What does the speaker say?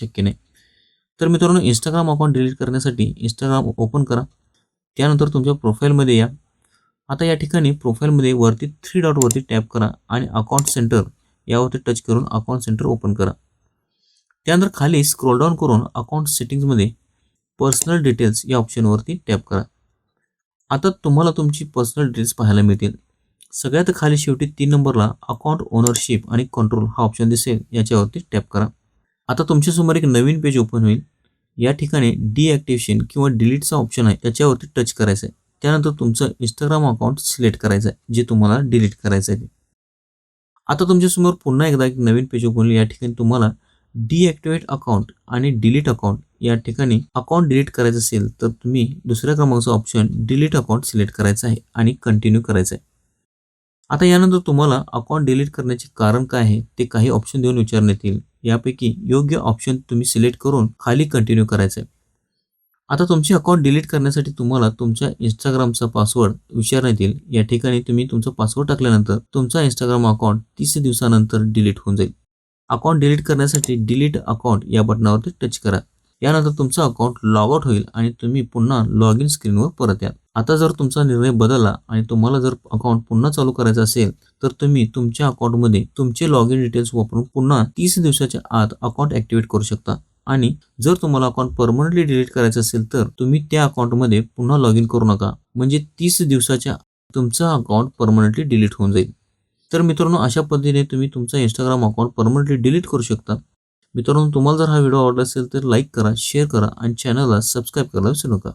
शक्य नाही. तर मित्रांनो इंस्टाग्राम अकाउंट डिलीट करण्यासाठी इंस्टाग्राम ओपन करा. त्यानंतर तुमच्या प्रोफाईलमध्ये या. आता या ठिकाणी प्रोफाईलमध्ये वरती थ्री डॉटवरती टॅप करा आणि अकाउंट सेंटर यावरती टच करून अकाउंट सेंटर ओपन करा. त्यानंतर खाली स्क्रोल डाऊन करून अकाउंट सेटिंग्जमध्ये पर्सनल डिटेल्स या ऑप्शनवरती टॅप करा. आता तुम्हाला तुमची पर्सनल डिटेल्स पाहायला मिळतील. सगळ्यात खाली शेवटी तीन नंबरला अकाउंट ओनरशिप आणि कंट्रोल हा ऑप्शन दिसेल. याच्यावरती टॅप करा. आता तुमच्यासमोर एक नवीन पेज ओपन होईल. या ठिकाणी डिॲक्टिव्हेशन किंवा डिलीटचा ऑप्शन आहे त्याच्यावरती टच करायचं आहे. त्यानंतर तुमचं इंस्टाग्राम अकाउंट सिलेक्ट करायचं आहे जे तुम्हाला डिलीट करायचं आहे. आता तुमच्यासमोर पुन्हा एकदा एक नवीन पेज ओपन होईल. या ठिकाणी तुम्हाला डिॲक्टिवेट अकाउंट आणि डिलीट अकाउंट या ठिकाणी अकाउंट डिलीट करायचं असेल तर तुम्ही दुसऱ्या क्रमांकाचं ऑप्शन डिलीट अकाउंट सिलेक्ट करायचं आहे आणि कंटिन्यू करायचं आहे. आता यानंतर तुम्हाला अकाउंट डिलीट करण्याचे कारण काय आहे ते काही ऑप्शन देऊन विचारण्यात येईल. यापैकी योग्य ऑप्शन तुम्ही सिलेक्ट करून खाली कंटिन्यू करायचं आहे आता तुमचे अकाउंट डिलीट करण्यासाठी तुम्हाला तुमच्या इंस्टाग्रामचा पासवर्ड विचारण्यात येईल. या ठिकाणी तुम्ही तुमचा पासवर्ड टाकल्यानंतर तुमचा इंस्टाग्राम अकाउंट तीस दिवसानंतर डिलीट होऊन जाईल. अकाउंट डिलीट करण्यासाठी डिलीट अकाउंट या बटनावरती टच करा. यानंतर तुमचं अकाउंट लॉग आउट होईल आणि तुम्ही पुन्हा लॉग इन स्क्रीनवर परत याल. आता जर तुमचा निर्णय बदलला आणि तुम्हाला जर अकाउंट पुन्हा चालू करायचं असेल तर तुम्ही तुमच्या अकाउंटमध्ये तुमचे लॉग इन डिटेल्स वापरून पुन्हा तीस दिवसाच्या आत अकाउंट ॲक्टिवेट करू शकता. आणि जर तुम्हाला अकाउंट परमनंटली डिलीट करायचं असेल तर तुम्ही त्या अकाउंटमध्ये पुन्हा लॉग इन करू नका. म्हणजे तीस दिवसाच्या तुमचा अकाउंट परमनंटली डिलीट होऊन जाईल. तर मित्रांनो अशा पद्धतीने तुम्ही तुमचा इंस्टाग्राम अकाउंट परमनंटली डिलीट करू शकता. मित्रांनो तुम्हाला जर हा व्हिडिओ आवडला असेल तर लाईक करा शेअर करा आणि चॅनलला सबस्क्राईब करायला विसरू नका.